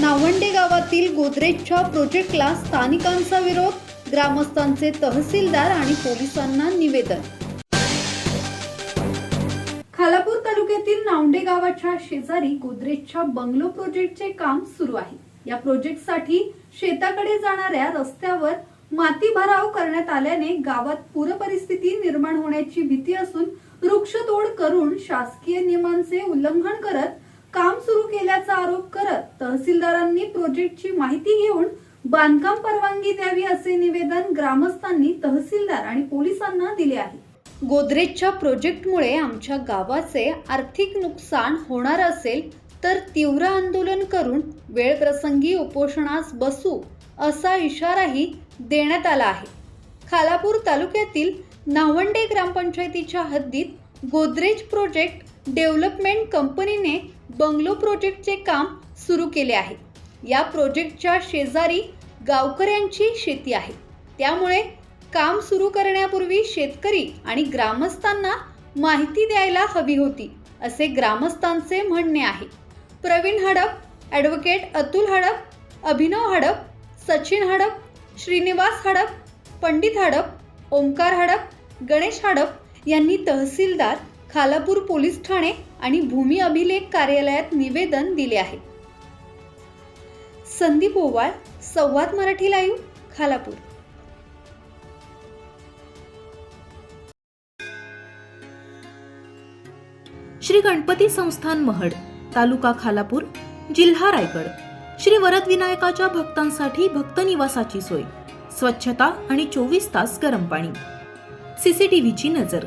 नावंडे गावातील गोदरेजच्या प्रोजेक्टला स्थानिकांचा विरोध ग्रामस्थांचे तहसीलदार आणि पोलिसांना निवेदन. खालापूर तालुक्यातील नावंडे गावाच्या शेजारी गोदरेजच्या बंगलो प्रोजेक्टचे काम सुरू आहे. या प्रोजेक्टसाठी शेताकडे जाणाऱ्या रस्त्यावर माती भराव करण्यात आल्याने गावात पूरपरिस्थिती निर्माण होण्याची भीती असून वृक्षतोड करून शासकीय नियमांचे उल्लंघन करत काम सुरू केल्याचा आरोप करत तहसीलदारांनी प्रोजेक्टची माहिती घेऊन बांधकाम परवानगी द्यावी असे निवेदन ग्रामस्थांनी तहसीलदार आणि पोलिसांना दिले आहे. गोदरेजच्या प्रोजेक्टमुळे आमच्या गावाचे आर्थिक नुकसान होणार असेल तर तीव्र आंदोलन करून वेळप्रसंगी उपोषणास बसू असा इशाराही देण्यात आला आहे. खालापूर तालुक्यातील नावंडे ग्रामपंचायतीच्या हद्दीत गोदरेज प्रोजेक्ट डेव्हलपमेंट कंपनीने बंगलो प्रोजेक्टचे काम सुरू केले आहे. या प्रोजेक्टच्या शेजारी गावकऱ्यांची शेती आहे. त्यामुळे काम सुरू करण्यापूर्वी शेतकरी आणि ग्रामस्थांना माहिती द्यायला हवी होती असे ग्रामस्थांचे म्हणणे आहे. प्रवीण हडप ॲडव्होकेट अतुल हडप अभिनव हडप सचिन हडप श्रीनिवास हडप पंडित हडप ओंकार हडप गणेश हडप यांनी तहसीलदार खालापूर पोलीस ठाणे आणि भूमी अभिलेख कार्यालयात निवेदन दिले आहे. संदीप ओवाळ संवाद मराठी लाईव्ह खालापूर. श्री गणपती संस्थान महड तालुका खालापूर जिल्हा रायगड. श्री वरद विनायकाच्या भक्तांसाठी भक्त निवासाची सोय. स्वच्छता आणि चोवीस तास गरम पाणी. सीसीटीव्हीची नजर.